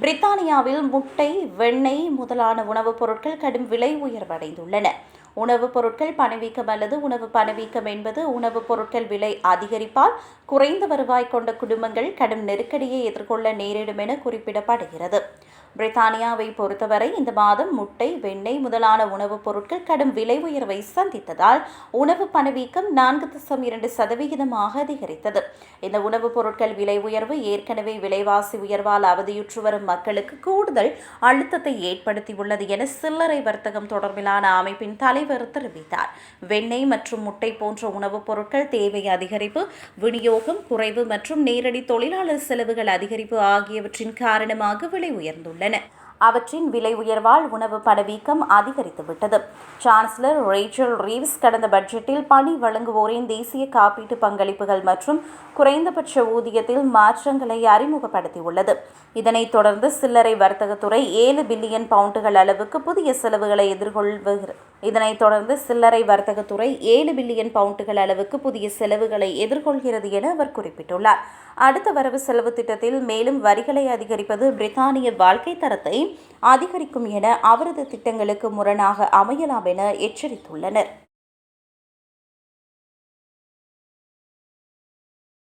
பிரித்தானியாவில் முட்டை வெண்ணெய் முதலான உணவுப் பொருட்கள் கடும் விலை உயர்வடைந்துள்ளன. உணவுப் பொருட்கள் பணவீக்கம் அல்லது உணவு பணவீக்கம் என்பது உணவுப் பொருட்கள் விலை அதிகரிப்பால் குறைந்த வருவாய் கொண்ட குடும்பங்கள் கடும் நெருக்கடியை எதிர்கொள்ள நேரிடும் என குறிப்பிடப்படுகிறது. பிரித்தானியாவை பொறுத்தவரை இந்த மாதம் முட்டை வெண்ணெய் முதலான உணவுப் பொருட்கள் கடும் விலை உயர்வை சந்தித்ததால் உணவு பணவீக்கம் நான்கு தசம் இரண்டு சதவிகிதமாக அதிகரித்தது. இந்த உணவுப் பொருட்கள் விலை உயர்வு ஏற்கனவே விலைவாசி உயர்வால் அவதியுற்று வரும் மக்களுக்கு கூடுதல் அழுத்தத்தை ஏற்படுத்தியுள்ளது என சில்லறை வர்த்தகம் தொடர்பிலான அமைப்பின் தலைவர் தெரிவித்தார். வெண்ணெய் மற்றும் முட்டை போன்ற உணவுப் பொருட்கள் தேவை அதிகரிப்பு விநியோகம் குறைவு மற்றும் நேரடி தொழிலாளர் செலவுகள் அதிகரிப்பு ஆகியவற்றின் காரணமாக விலை உயர்ந்துள்ளது. உயர்ந்துள்ளன அவற்றின் விலை உயர்வால் உணவு பணவீக்கம் அதிகரித்துவிட்டது. சான்சலர் ரேச்சல் ரீவ்ஸ் கடந்த பட்ஜெட்டில் பணி வழங்குவோரின் தேசிய காப்பீட்டு பங்களிப்புகள் மற்றும் குறைந்தபட்ச ஊதியத்தில் மாற்றங்களை அறிமுகப்படுத்தியுள்ளது. இதனைத் தொடர்ந்து சில்லறை வர்த்தகத்துறை ஏழு பில்லியன் பவுண்டுகள் அளவுக்கு புதிய செலவுகளை எதிர்கொள்வது இதனைத் தொடர்ந்து சில்லறை வர்த்தகத்துறை ஏழு பில்லியன் பவுண்டுகள் அளவுக்கு புதிய செலவுகளை எதிர்கொள்கிறது என அவர் குறிப்பிட்டுள்ளார். அடுத்த வரவு செலவு திட்டத்தில் மேலும் வரிகளை அதிகரிப்பது பிரித்தானிய வாழ்க்கை தரத்தை அதிகரிக்கும் என அவரது திட்டங்களுக்கு முரணாக அமையலாம் என எச்சரித்துள்ளனர்.